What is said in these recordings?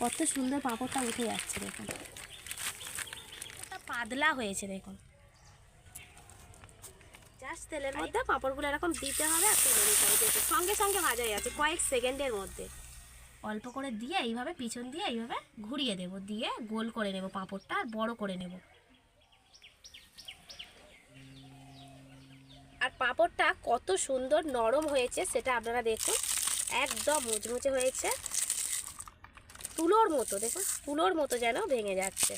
কত সুন্দর পাঁপড়টা উঠে যাচ্ছে দেখুন। পাতলা হয়েছে দেখুন। জাস্ট তেলের মধ্যে পাঁপড়গুলো এরকম দিতে হবে আর তেলে দিতে হবে সঙ্গে সঙ্গে ভাজা হয়ে যাচ্ছে কয়েক সেকেন্ডের মধ্যে। অল্প করে দিয়ে এইভাবে পিছন দিয়ে এইভাবে ঘুরিয়ে দেব দিয়ে গোল করে নেব পাঁপড়টা আর বড় করে নেব। আর পাঁপড়টা কত সুন্দর নরম হয়েছে সেটা আপনারা দেখুন। একদম মুচমুচে হয়েছে। তুলোর মতো দেখো তুলোর মতো যেন ভেঙে যাচ্ছে।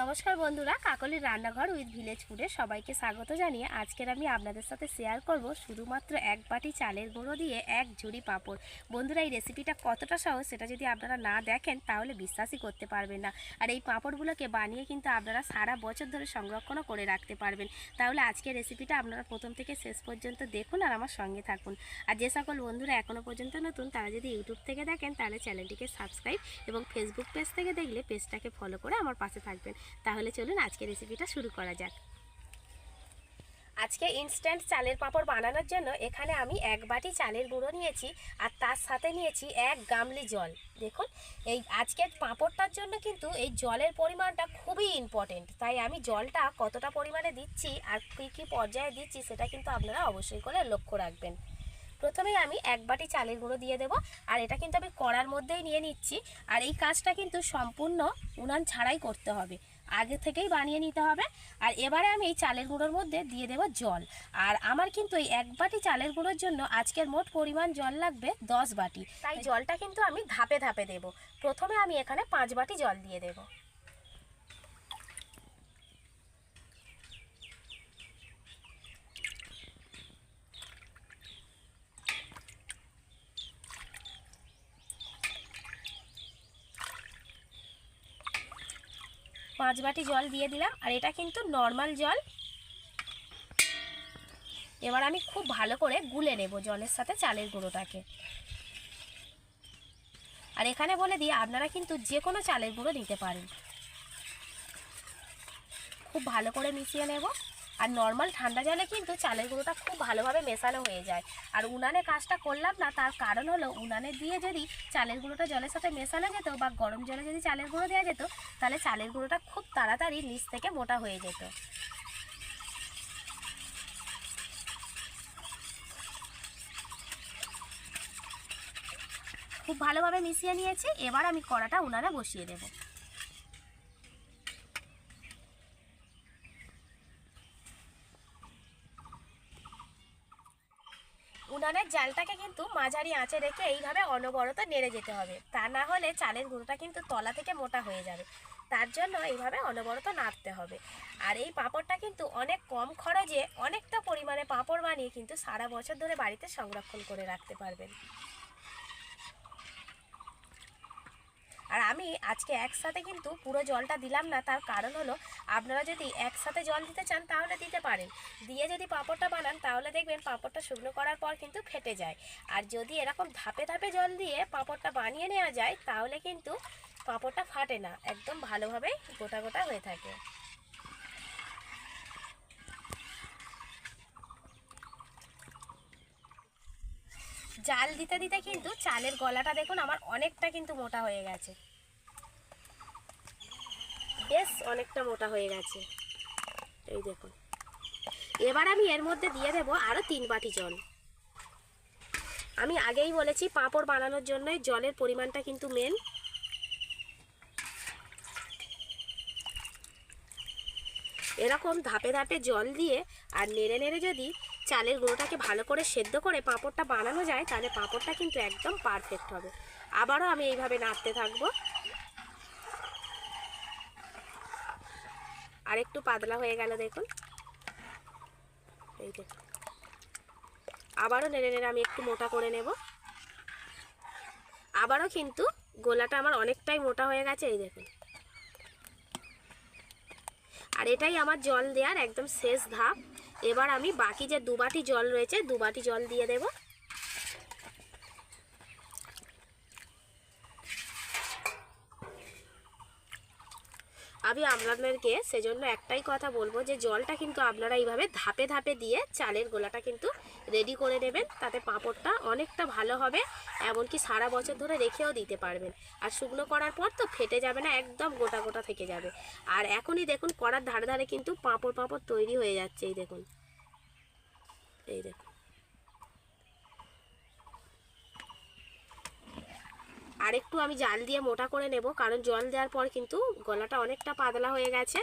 নমস্কার বন্ধুরা কাকলির রান্নাঘর উইথ ভিলেজ ফুডে সবাইকে স্বাগত জানিয়ে আজকের আমি আপনাদের সাথে শেয়ার করব শুধুমাত্র এক বাটি চালের গুঁড়ো দিয়ে এক ঝুড়ি পাঁপড়। বন্ধুরা, এই রেসিপিটা কতটা সহজ সেটা যদি আপনারা না দেখেন, তাহলে বিশ্বাসই করতে পারবেন না। আর এই পাঁপড়গুলোকে বানিয়ে কিন্তু আপনারা সারা বছর ধরে সংরক্ষণও করে রাখতে পারবেন। তাহলে আজকের রেসিপিটা আপনারা প্রথম থেকে শেষ পর্যন্ত দেখুন আর আমার সঙ্গে থাকুন। আর যে সকল বন্ধুরা এখনও পর্যন্ত নতুন, তারা যদি ইউটিউব থেকে দেখেন, তাহলে চ্যানেলটিকে সাবস্ক্রাইব এবং ফেসবুক পেজ থেকে দেখলে পেজটাকে ফলো করে আমার পাশে থাকবেন। তাহলে চলুন আজকে রেসিপিটা শুরু করা যাক। আজকে ইনস্ট্যান্ট চালের পাঁপড় বানানোর জন্য এখানে আমি এক বাটি চালের গুঁড়ো নিয়েছি আর তার সাথে নিয়েছি এক গামলি জল। দেখুন, এই আজকের পাঁপড়টার জন্য কিন্তু এই জলের পরিমাণটা খুবই ইম্পর্টেন্ট তাই আমি জলটা কতটা পরিমাণে দিচ্ছি আর কী কী পর্যায়ে দিচ্ছি সেটা কিন্তু আপনারা অবশ্যই করে লক্ষ্য রাখবেন। প্রথমেই আমি এক বাটি চালের গুঁড়ো দিয়ে দেবো আর এটা কিন্তু আমি কড়ার মধ্যেই নিয়ে নিচ্ছি। আর এই কাজটা কিন্তু সম্পূর্ণ উনান ছাড়াই করতে হবে। আগে থেকেই বানিয়ে নিতে হবে। আর এবারে আমি এই চালের গুঁড়োর মধ্যে দিয়ে দেবো জল। আর আমার কিন্তু এই এক বাটি চালের গুঁড়োর জন্য আজকের মোট পরিমাণ জল লাগবে দশ বাটি। তাই জলটা কিন্তু আমি ধাপে ধাপে দেব। প্রথমে আমি এখানে পাঁচ বাটি জল দিয়ে দেবো। পাঁচ বাটি জল দিয়ে দিলাম, আর এটা কিন্তু নর্মাল জল। এবার আমি খুব ভালো করে গুলে নেব জলের সাথে চালের গুঁড়োটাকে। আর এখানে বলে দিই, আপনারা কিন্তু যে কোনো চালের গুঁড়ো নিতে পারেন। খুব ভালো করে মিশিয়ে নেব। আর নর্মাল ঠান্ডা জলে কিন্তু চালের গুঁড়োটা খুব ভালোভাবে মেশানো হয়ে যায়। আর উনানে কাজটা করলাম না, তার কারণ হলো উনানে দিয়ে যদি চালের গুঁড়োটা জলের সাথে মেশানো যেত বা গরম জলে যদি চালের গুঁড়ো দেওয়া যেত, তাহলে চালের গুঁড়োটা খুব তাড়াতাড়ি নিচ থেকে মোটা হয়ে যেত। খুব ভালোভাবে মিশিয়ে নিয়েছি, এবার আমি কড়াটা উনানে বসিয়ে দেবো। উনানের জালটাকে কিন্তু মাঝারি আঁচে রেখে এইভাবে অনবরত নেড়ে যেতে হবে। তা না হলে চালের গুঁড়োটা কিন্তু তলা থেকে মোটা হয়ে যাবে। তার জন্য এইভাবে অনবরত নাড়তে হবে। আর এই পাঁপড়টা কিন্তু অনেক কম খরচে অনেকটা পরিমাণে পাঁপড় বানিয়ে কিন্তু সারা বছর ধরে বাড়িতে সংরক্ষণ করে রাখতে পারবেন। আর আমি আজকে একসাথে কিন্তু পুরো জলটা দিলাম না, তার কারণ হলো আপনারা যদি একসাথে জল দিতে চান তাহলে দিতে পারেন। দিয়ে যদি পাঁপড়টা বানান তাহলে দেখবেন পাঁপড়টা শুকনো করার পর কিন্তু ফেটে যায়। আর যদি এরকম ধাপে ধাপে জল দিয়ে পাঁপড়টা বানিয়ে নেওয়া যায় তাহলে কিন্তু পাঁপড়টা ফাটে না, একদম ভালোভাবে গোটা গোটা হয়ে থাকে। জাল দিতে দিতে কিন্তু চালের গলাটা দেখুন আমার অনেকটা কিন্তু মোটা হয়ে গেছে। বেশ অনেকটা মোটা হয়ে গেছে। এই দেখুন। এবার আমি এর মধ্যে দিয়ে দেব আরও তিন বাটি জল। আমি আগেই বলেছি পাঁপড় বানানোর জন্যই জলের পরিমাণটা কিন্তু মেন এরকম ধাপে ধাপে জল দিয়ে আর নেড়ে নেড়ে যদি চালের গুঁড়োটাকে ভালো করে সেদ্ধ করে পাঁপড়টা বানানো যায়, তাহলে পাঁপড়টা কিন্তু একদম পারফেক্ট হবে। আবারও আমি এইভাবে নাড়তে থাকব। আর একটু পাতলা হয়ে গেল, দেখুন। এই দেখুন আবারও নেড়ে নেড়ে আমি একটু মোটা করে নেব। আবারও কিন্তু গোলাটা আমার অনেকটাই মোটা হয়ে গেছে, এই দেখুন। আর এটাই আমার জল দেওয়ার একদম শেষ ধাপ। এবার আমি বাকি যে দুবাটি জল রয়েছে দুবাটি জল দিয়ে দেব। আমি আপনাদেরকে সেজন্য একটাই কথা বলব যে জলটা কিন্তু আপনারা এইভাবে ধাপে ধাপে দিয়ে চালের গোলাটা কিন্তু রেডি করে নেবেন। তাতে পাঁপড়টা অনেকটা ভালো হবে, এমনকি সারা বছর ধরে রেখেও দিতে পারবেন। আর শুকনো করার পর তো ফেটে যাবে না, একদম গোটা গোটা থেকে যাবে। আর এখনই দেখুন কড়ার ধারে ধারে কিন্তু পাঁপড় পাঁপড় তৈরি হয়ে যাচ্ছে, এই দেখুন। এই দেখুন। আর একটু আমি জাল দিয়ে মোটা করে নেব, কারণ জল দেওয়ার পর কিন্তু গলাটা অনেকটা পাতলা হয়ে গেছে।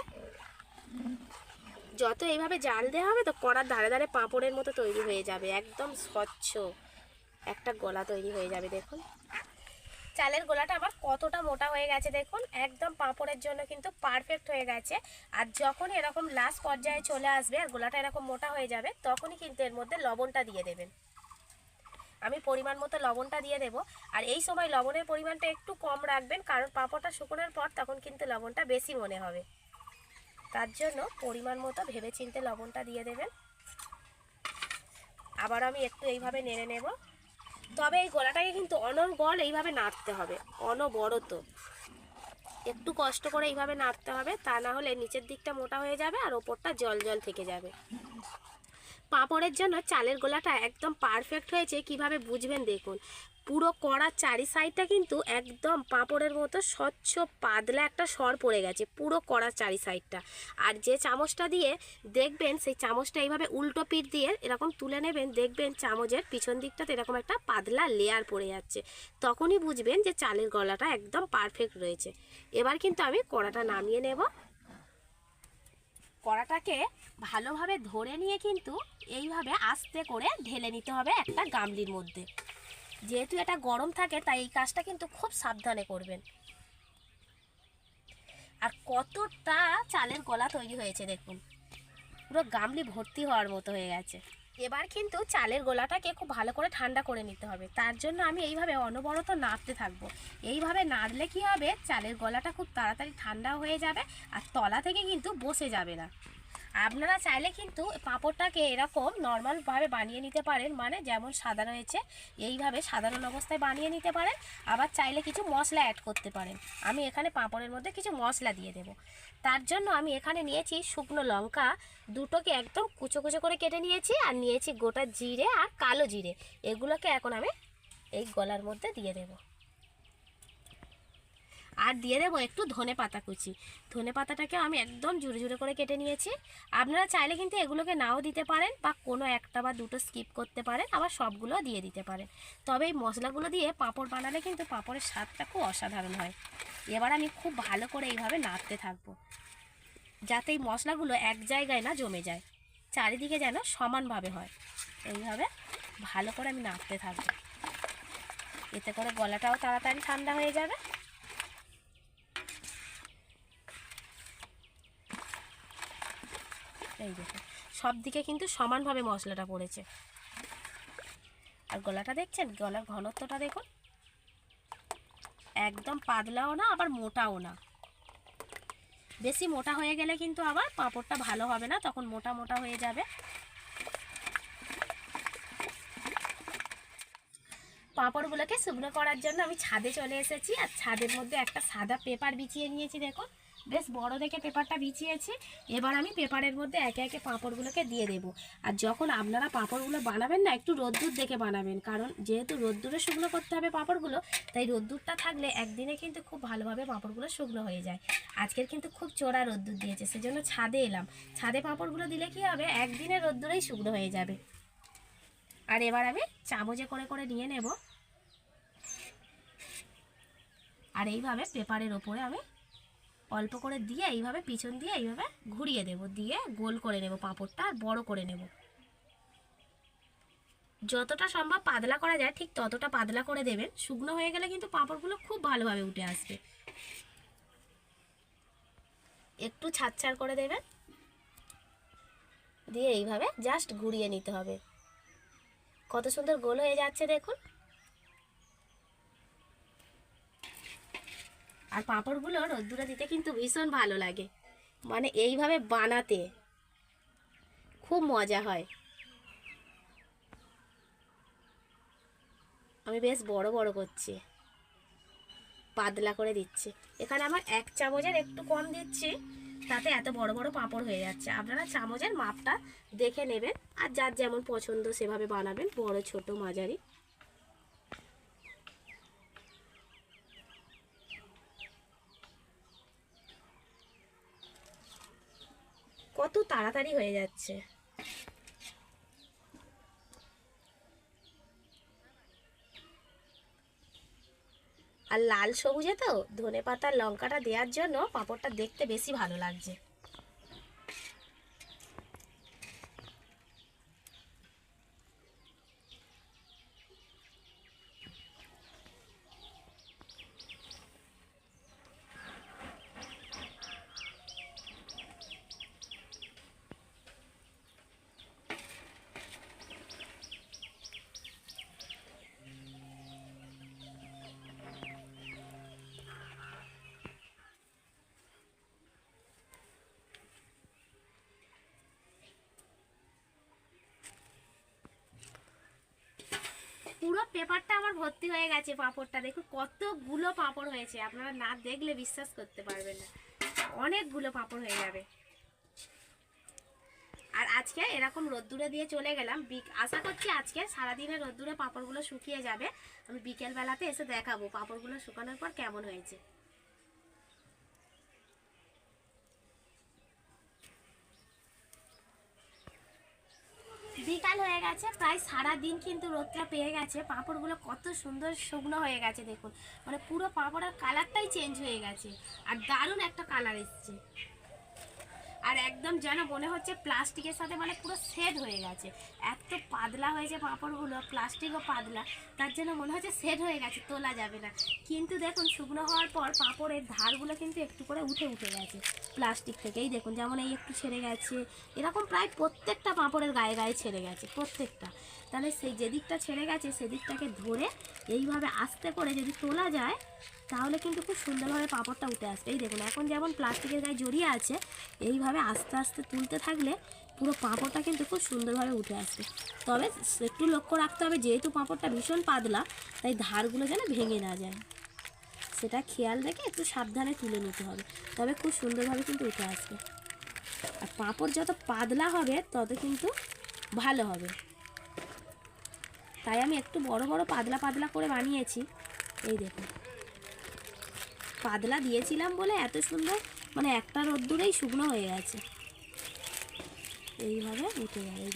যত এইভাবে জাল দেওয়া হবে, তো কড়ার ধারে ধারে পাঁপড়ের মতো তৈরি হয়ে যাবে, একদম স্বচ্ছ একটা গলা তৈরি হয়ে যাবে, দেখুন। চালের গোলাটা আমার কতটা মোটা হয়ে গেছে, দেখুন। একদম পাঁপড়ের জন্য কিন্তু পারফেক্ট হয়ে গেছে। আর যখন এরকম লাস্ট পর্যায়ে চলে আসবে আর গোলাটা এরকম মোটা হয়ে যাবে, তখনই কিন্তু এর মধ্যে লবণটা দিয়ে দেবেন। আমি পরিমাণ মতো লবণটা দিয়ে দেবো। আর এই সময় লবণের পরিমাণটা একটু কম রাখবেন, কারণ পাঁপড়টা শুকোনোর পর তখন কিন্তু লবণটা বেশি মনে হবে। তার জন্য পরিমাণ মতো ভেবে চিনতে লবণটা দিয়ে দেবেন। আবার আমি একটু এইভাবে নেড়ে নেব। তবে এই গলাটাকে কিন্তু অনর্গল এইভাবে নাড়তে হবে, অনবরত। একটু কষ্ট করে এইভাবে নাড়তে হবে, তা না হলে নিচের দিকটা মোটা হয়ে যাবে আর ওপরটা জল জল থেকে যাবে। পাঁপড়ের জন্য চালের গোলাটা একদম পারফেক্ট হয়েছে, কীভাবে বুঝবেন দেখুন। পুরো কড়ার চারি সাইডটা কিন্তু একদম পাঁপড়ের মতো স্বচ্ছ, পাতলা একটা সর পড়ে গেছে, পুরো কড়ার চারি সাইডটা আর যে চামচটা দিয়ে দেখবেন, সেই চামচটা এইভাবে উল্টো পিঠ দিয়ে এরকম তুলে নেবেন, দেখবেন চামচের পিছন দিকটাতে এরকম একটা পাতলা লেয়ার পড়ে যাচ্ছে। তখনই বুঝবেন যে চালের গলাটা একদম পারফেক্ট রয়েছে। এবার কিন্তু আমি কড়াটা নামিয়ে নেব। কড়াটাকে ভালোভাবে ধরে নিয়ে কিন্তু এইভাবে আস্তে করে ঢেলে নিতে হবে একটা গামলির মধ্যে। যেহেতু এটা গরম থাকে, তাই এই কাজটা কিন্তু খুব সাবধানে করবেন। আর কতটা চালের গলা তৈরি হয়েছে দেখুন। পুরো গামলি ভর্তি হওয়ার মতো হয়ে গেছে। এবার কিন্তু চালের গোলাটাকে খুব ভালো করে ঠান্ডা করে নিতে হবে। তার জন্য আমি এইভাবে অনবরত নাড়তে থাকব। এইভাবে নাড়লে কি হবে? চালের গলাটা খুব তাড়াতাড়ি ঠান্ডা হয়ে যাবে আর তলা থেকে কিন্তু বসে যাবে না। আপনারা চাইলে কিন্তু পাঁপড়টাকে এরকম নর্মালভাবে বানিয়ে নিতে পারেন। মানে যেমন সাদা রয়েছে, এইভাবে সাধারণ অবস্থায় বানিয়ে নিতে পারেন। আবার চাইলে কিছু মশলা অ্যাড করতে পারেন। আমি এখানে পাঁপড়ের মধ্যে কিছু মশলা দিয়ে দেব। তার জন্য আমি এখানে নিয়েছি শুকনো লঙ্কা। দুটোকে একদম কুচো কুচো করে কেটে নিয়েছি আর নিয়েছি গোটা জিরে আর কালো জিরে। এগুলোকে এখন আমি এই গলার মধ্যে দিয়ে দেবো। আর দিয়ে দেবো একটু ধনে পাতা কুচি। ধনে পাতাটাকে আমি একদম জুড়ে জুড়ে করে কেটে নিয়েছি। আপনারা চাইলে কিন্তু এগুলোকে নাও দিতে পারেন বা কোনো একটা বা দুটো স্কিপ করতে পারেন, আবার সবগুলো দিয়ে দিতে পারেন। তবে এই মশলাগুলো দিয়ে পাঁপড় বানালে কিন্তু পাঁপড়ের স্বাদটা খুব অসাধারণ হয়। এবার আমি খুব ভালো করে এইভাবে নাড়তে থাকব। যাতে এই মশলাগুলো এক জায়গায় না জমে যায়। চারিদিকে যেন সমানভাবে হয়। এইভাবে ভালো করে আমি নাড়তে থাকব। এতে করে গলাটাও তাড়াতাড়ি ঠান্ডা হয়ে যাবে। এই দেখুন সব দিকে কিন্তু সমানভাবে মশলাটা পড়েছে। আর গলাটা দেখছেন? গলার ঘনত্বটা দেখুন। একদম পাতলাও না, আবার মোটাও না। বেশি মোটা হয়ে গেলে কিন্তু আবার পাঁপড়টা ভালো হবে না, তখন মোটা মোটা হয়ে যাবে। পাঁপড়গুলোকে শুকনো করার জন্য আমি ছাদে চলে এসেছি, আর ছাদের মধ্যে একটা সাদা পেপার বিছিয়ে নিয়েছি, দেখুন। বেশ বড় দেখে পেপারটা বিছিয়েছি, এবার আমি পেপারের মধ্যে একে একে পাঁপড়গুলোকে দিয়ে দেবো। আর যখন আপনারা পাঁপড়গুলো বানাবেন না, একটু রোদ্দুর দেখে বানাবেন, কারণ যেহেতু রোদ্দুরে শুকনো করতে হবে পাঁপড়গুলো, তাই রোদ্দুরটা থাকলে একদিনে কিন্তু খুব ভালোভাবে পাঁপড়গুলো শুকনো হয়ে যায়। আজকের কিন্তু খুব চোরা রোদ্দুর দিয়েছে, সেজন্য ছাদে এলাম। ছাদে পাঁপড়গুলো দিলে কি হবে? একদিনে রোদ্দুরেই শুকনো হয়ে যাবে। আর এবার আমি চামচে করে করে নিয়ে নেব। আর এইভাবে পেপারের ওপরে আমি অল্প করে দিয়ে এইভাবে পিছন দিয়ে এইভাবে ঘুরিয়ে দেব। দিয়ে গোল করে নেব পাঁপড়টা আর বড় করে নেব। যতটা সম্ভব পাতলা করা যায়, ঠিক ততটা পাতলা করে দেবেন। শুকনো হয়ে গেলে কিন্তু পাঁপড়গুলো খুব ভালোভাবে উঠে আসবে। একটু ছাড় করে দেবেন। দিয়ে এইভাবে জাস্ট ঘুরিয়ে নিতে হবে। কত সুন্দর গোল হয়ে যাচ্ছে দেখুন। আর পাঁপড়গুলো রোদ্দুরে দিতে কিন্তু ভীষণ ভালো লাগে। মানে এইভাবে বানাতে খুব মজা হয়। আমি বেশ বড় বড় করছি। পাতলা করে দিচ্ছি। এখানে আমার এক চামচের একটু কম দিচ্ছি, তাতে এত বড় বড় পাঁপড় হয়ে যাচ্ছে। আপনারা চামচের মাপটা দেখে নেবেন, আর যার যেমন পছন্দ সেভাবে বানাবেন, বড়, ছোট, মাঝারি। কত তাড়াতাড়ি হয়ে যাচ্ছে। আর লাল সবুজে তো ধনে পাতার লঙ্কাটা দেওয়ার জন্য পাঁপড়টা দেখতে বেশি ভালো লাগছে। পুরো পেপারটা আমার ভর্তি হয়ে গেছে পাঁপড়টা। দেখুন, কতগুলো পাঁপড় হয়েছে। আপনারা না দেখলে বিশ্বাস করতে পারবেন না। অনেকগুলো পাঁপড় হয়ে যাবে। আর আজকে এরকম রোদ্দুরে দিয়ে চলে গেলাম। আশা করছি আজকে সারাদিনের রোদ্দুরে পাঁপড়গুলো শুকিয়ে যাবে। আমি বিকেলবেলাতে এসে দেখাবো পাঁপড়গুলো শুকানোর পর কেমন হয়েছে। বিকাল হয়ে গেছে, প্রায় সারা দিন কিন্তু রোদটা পেয়ে গেছে। পাঁপড়গুলো কত সুন্দর শুকনো হয়ে গেছে দেখুন। মানে পুরো পাঁপড়ের কালারটাই চেঞ্জ হয়ে গেছে। আর দারুণ একটা কালার এসছে। আর একদম যেন মনে হচ্ছে প্লাস্টিকের সাথে মানে পুরো সেট হয়ে গেছে। এত পাতলা হয়েছে পাঁপড়গুলো প্লাস্টিকও পাতলা, তার জন্য মনে হচ্ছে সেট হয়ে গেছে, তোলা যাবে না। কিন্তু দেখুন, শুকনো হওয়ার পর পাঁপড়ের ধারগুলো কিন্তু একটু করে উঠে উঠে গেছে প্লাস্টিক থেকেই। দেখুন, যেমন এই একটু ছেড়ে গেছে, এরকম প্রায় প্রত্যেকটা পাঁপড়ের গায়ে গায়ে ছেড়ে গেছে, প্রত্যেকটা। তাহলে সেই যেদিকটা ছেড়ে গেছে, সেদিকটাকে ধরে এইভাবে আস্তে করে যদি তোলা যায় তাহলে কিন্তু খুব সুন্দরভাবে পাঁপড়টা উঠে আসবে। এই দেখুন, এখন যেমন প্লাস্টিকের গায়ে জড়িয়ে আছে, এইভাবে আস্তে আস্তে তুলতে থাকলে পুরো পাঁপড়টা কিন্তু খুব সুন্দরভাবে উঠে আসবে। তবে একটু লক্ষ্য রাখতে হবে, যেহেতু পাঁপড়টা ভীষণ পাতলা, তাই ধারগুলো যেন ভেঙে না যায়। সেটা খেয়াল রেখে একটু সাবধানে তুলে নিতে হবে, তবে খুব সুন্দরভাবে কিন্তু উঠে আসবে। আর পাঁপড় যত পাতলা হবে, তত কিন্তু ভালো হবে। তাই আমি একটু বড় বড় পাতলা পাতলা করে বানিয়েছি। এই দেখুন। পাতলা দিয়েছিলাম বলে এত সুন্দর মানে একটা রোদ্দুরেই শুকনো হয়ে গেছে। এইভাবে উঠে যাবে এই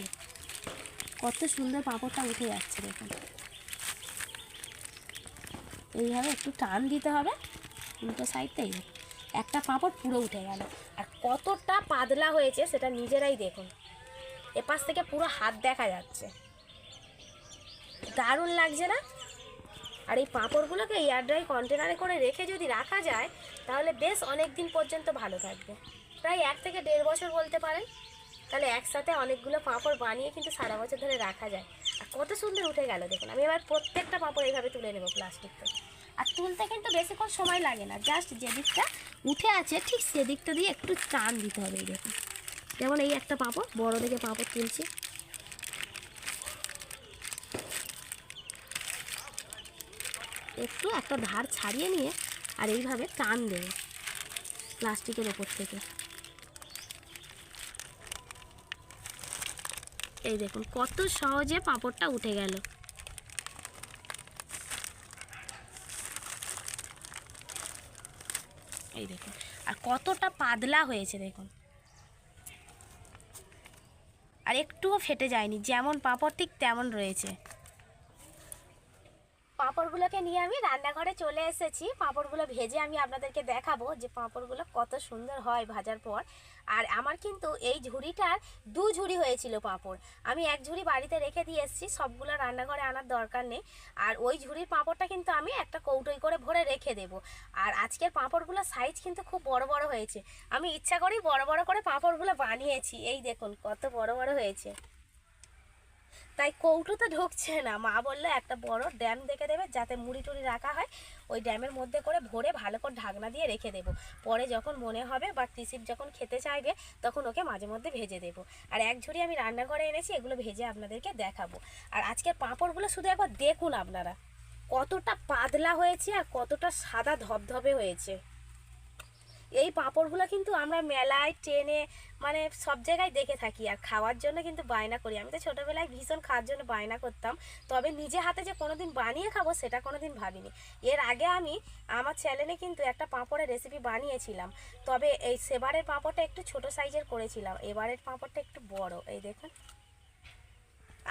কত সুন্দর পাঁপড়টা উঠে যাচ্ছে, দেখুন। এইভাবে একটু টান দিতে হবে, উল্টো সাইডটাই। একটা পাঁপড় পুরো উঠে গেল। আর কতটা পাতলা হয়েছে সেটা নিজেরাই দেখুন। এপাশ থেকে পুরো হাত দেখা যাচ্ছে। দারুণ লাগছে না? আর এই পাঁপড়গুলোকে এয়ার ড্রাই কন্টেনারে করে রেখে যদি রাখা যায়, তাহলে বেশ অনেক দিন পর্যন্ত ভালো থাকবে। প্রায় এক থেকে দেড় বছর বলতে পারেন। তাহলে একসাথে অনেকগুলো পাঁপড় বানিয়ে কিন্তু সারা বছর ধরে রাখা যায়। আর কত সুন্দর উঠে গেল, দেখুন। আমি এবার প্রত্যেকটা পাঁপড় এইভাবে তুলে নেব প্লাস্টিক থেকে আর তুলতে কিন্তু বেশিক্ষণ সময় লাগে না। জাস্ট যেদিকটা উঠে আছে, ঠিক সেদিকটা দিয়ে একটু টান দিতে হবে এই দেখুন। যেমন এই একটা পাঁপড়, বড় দেখে পাঁপড় তুলছি। একটু একটা ধার ছাড়িয়ে নিয়ে আর এইভাবে টান দেবে প্লাস্টিকের ওপর থেকে। এই দেখুন, কত সহজে পাঁপড়টা উঠে গেল। এই দেখুন, আর কতটা পাতলা হয়েছে দেখুন। আর একটুও ফেটে যায়নি, যেমন পাঁপড় ঠিক তেমন রয়েছে। পাঁপড়গুলোকে নিয়ে আমি রান্নাঘরে চলে এসেছি। পাঁপড়গুলো ভেজে আমি আপনাদেরকে দেখাবো যে পাঁপড়গুলো কত সুন্দর হয় ভাজার পর। আর আমার কিন্তু এই ঝুড়িটার দু ঝুড়ি হয়েছিল পাঁপড়। আমি এক ঝুড়ি বাড়িতে রেখে দিয়ে এসেছি, সবগুলো রান্নাঘরে আনার দরকার নেই। আর ওই ঝুড়ির পাঁপড়টা কিন্তু আমি একটা কৌটোই করে ভরে রেখে দেব। আর আজকের পাঁপড়গুলোর সাইজ কিন্তু খুব বড় বড় হয়েছে। আমি ইচ্ছা করেই বড় বড় করে পাঁপড়গুলো বানিয়েছি। এই দেখুন, কত বড় বড় হয়েছে। তাই কৌটোতে ঢুকছে না। মা বলল, একটা বড় ড্যাম দেখে দেবে, যাতে মুড়ি টুড়ি রাখা হয়। ওই ড্যামের মধ্যে করে ভরে ভালো করে ঢাকনা দিয়ে রেখে দেবো। পরে যখন মনে হবে বা টিসিপ যখন খেতে চাইবে, তখন ওকে মাঝে মধ্যে ভেজে দেবো। আর এক ঝুড়ি আমি রান্নাঘরে এনেছি, এগুলো ভেজে আপনাদেরকে দেখাবো। আর আজকের পাঁপড়গুলো শুধু একবার দেখুন আপনারা। কতটা পাতলা হয়েছে আর কতটা সাদা ধবধবে হয়েছে। এই পাঁপড়গুলো কিন্তু আমরা মেলায়, ট্রেনে মানে সব জায়গায় দেখে থাকি। আর খাওয়ার জন্য কিন্তু বায়না করি। আমি তো ছোটোবেলায় ভীষণ খাওয়ার জন্য বায়না করতাম। তবে নিজে হাতে যে কোনো দিন বানিয়ে খাব, সেটা কোনো দিন ভাবিনি। এর আগে আমি আমার চ্যানেলে কিন্তু একটা পাঁপড়ের রেসিপি বানিয়েছিলাম। তবে এই সেবারের পাঁপড়টা একটু ছোট সাইজের করেছিলাম। এবারের পাঁপড়টা একটু বড়। এই দেখুন।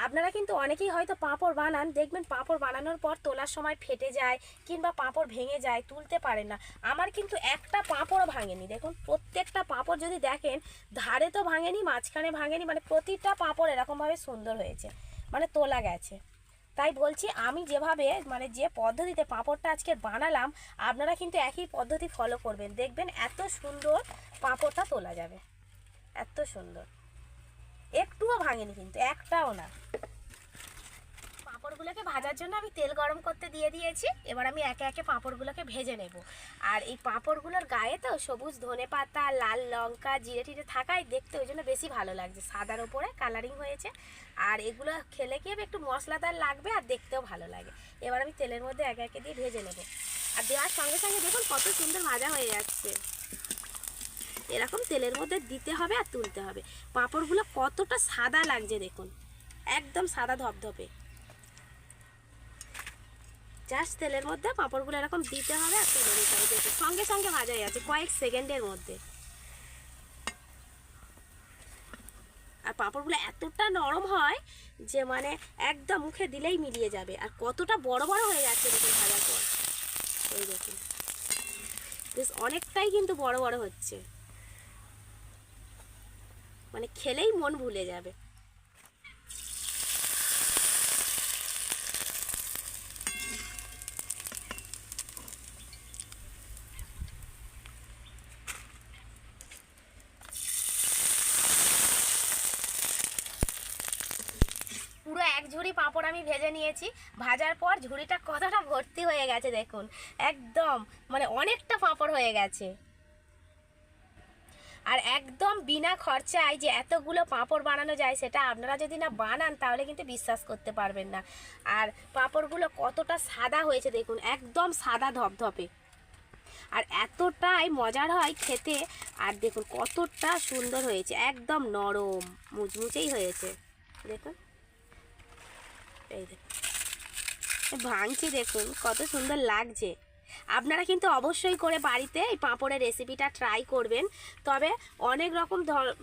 আপনারা কিন্তু অনেকেই হয়তো পাঁপড় বানান, দেখবেন পাঁপড় বানানোর পর তোলার সময় ফেটে যায় কিংবা পাঁপড় ভেঙে যায়, তুলতে পারেন না। আমার কিন্তু একটা পাঁপড়ও ভাঙেনি। দেখুন, প্রত্যেকটা পাঁপড় যদি দেখেন, ধারে তো ভাঙেনি, মাঝখানে ভাঙেনি মানে প্রতিটা পাঁপড় এরকমভাবে সুন্দর হয়েছে মানে তোলা গেছে। তাই বলছি, আমি যেভাবে মানে যে পদ্ধতিতে পাঁপড়টা আজকে বানালাম, আপনারা কিন্তু একই পদ্ধতি ফলো করবেন। দেখবেন এত সুন্দর পাঁপড়টা তোলা যাবে। এত সুন্দর। একটুও ভাঙেনি কিন্তু, একটাও না। পাঁপড়গুলোকে ভাজার জন্য আমি তেল গরম করতে দিয়ে দিয়েছি, এবার আমি একে একে পাঁপড়গুলোকে ভেজে নেব। আর এই পাঁপড়গুলোর গায়ে তো সবুজ ধনে পাতা, লাল লঙ্কা, জিরে টিরে থাকায় দেখতে ওই জন্য বেশি ভালো লাগছে। সাদার ওপরে কালারিং হয়েছে। আর এগুলো খেলে কি একটু মশলাদার লাগবে আর দেখতেও ভালো লাগে। এবার আমি তেলের মধ্যে একে একে দিয়ে ভেজে নেব। আর দেওয়ার সঙ্গে সঙ্গে দেখুন কত সুন্দর ভাজা হয়ে যাচ্ছে। এরকম তেলের মধ্যে দিতে হবে আর তুলতে হবে। পাঁপড়গুলো কতটা সাদা লাগছে দেখুন। একদম সাদা ধপধপে। জাস্ট তেলের মধ্যে পাঁপড়গুলো এরকম দিতে হবে আর তুলে নিতে হবে। দেখুন, সঙ্গে সঙ্গে ভাজাই যাচ্ছে কয়েক সেকেন্ডের মধ্যে। আর পাঁপড়গুলো এতটা নরম হয় যে মানে একদম মুখে দিলেই মিলিয়ে যাবে। আর কতটা বড় বড় হয়ে যাচ্ছে দেখুন ভাজার পর। এই দেখুন। বেশ অনেকটাই কিন্তু বড় বড় হচ্ছে। মানে খেলেই মন ভুলে যাবে। এক ঝুড়ি পাঁপড় আমি ভেজে নিয়েছি। ভাজার পর ঝুড়িটা কতটা ভর্তি হয়ে গেছে দেখুন। একদম মানে অনেকটা পাঁপড় হয়ে গেছে। আর একদম বিনা খরচায় যে এতগুলো পাঁপড় বানানো যায় সেটা আপনারা যদি না বানান, তাহলে কিন্তু বিশ্বাস করতে পারবেন না। আর পাঁপড়গুলো কতটা সাদা হয়েছে দেখুন, একদম সাদা ধপধপে। আর এতটাই মজার হয় খেতে, আর দেখুন কতটা সুন্দর হয়েছে, একদম নরম, মুচমুচেই হয়েছে। দেখুন, এই দেখুন। ভাঙছি দেখুন, কত সুন্দর লাগছে। আপনারা কিন্তু অবশ্যই করে বাড়িতে এই পাঁপড়ের রেসিপিটা ট্রাই করবেন। তবে অনেক রকম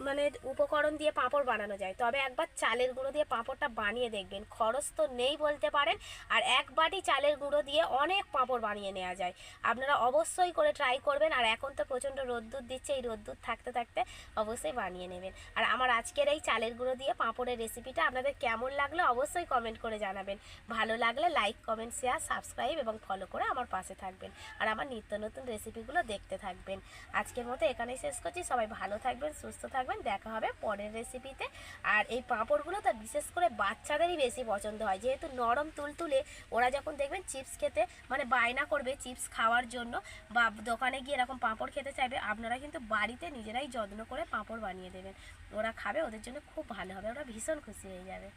মানে উপকরণ দিয়ে পাঁপড় বানানো যায়। তবে একবার চালের গুঁড়ো দিয়ে পাঁপড়টা বানিয়ে দেখবেন। খরচ তো নেই বলতে পারেন। আর এক বাটি চালের গুঁড়ো দিয়ে অনেক পাঁপড় বানিয়ে নেওয়া যায়। আপনারা অবশ্যই করে ট্রাই করবেন। আর এখন তো প্রচণ্ড রোদ্দুর দিচ্ছে। এই রোদ্দুর থাকতে থাকতে অবশ্যই বানিয়ে নেবেন। আর আমার আজকের এই চালের গুঁড়ো দিয়ে পাঁপড়ের রেসিপিটা আপনাদের কেমন লাগল অবশ্যই কমেন্ট করে জানাবেন। ভালো লাগলে লাইক কমেন্ট শেয়ার সাবস্ক্রাইব এবং ফলো করে আমার পাশে থাকবেন। আর আমার নিত্য নতুন রেসিপিগুলো দেখতে থাকবেন। আজকের মতো এখানেই শেষ করছি। সবাই ভালো থাকবেন, সুস্থ থাকবেন। দেখা হবে পরের রেসিপিতে আর এই পাঁপড়গুলো তো বিশেষ করে বাচ্চাদেরই বেশি পছন্দ হয়। যেহেতু নরম তুলতুলে, ওরা যখন দেখবেন চিপস খেতে মানে বায়না করবে চিপস খাওয়ার জন্য বা দোকানে গিয়ে এরকম পাঁপড় খেতে চাইবে, আপনারা কিন্তু বাড়িতে নিজেরাই যত্ন করে পাঁপড় বানিয়ে দেবেন। ওরা খাবে, ওদের জন্য খুব ভালো হবে। ওরা ভীষণ খুশি হয়ে যাবে।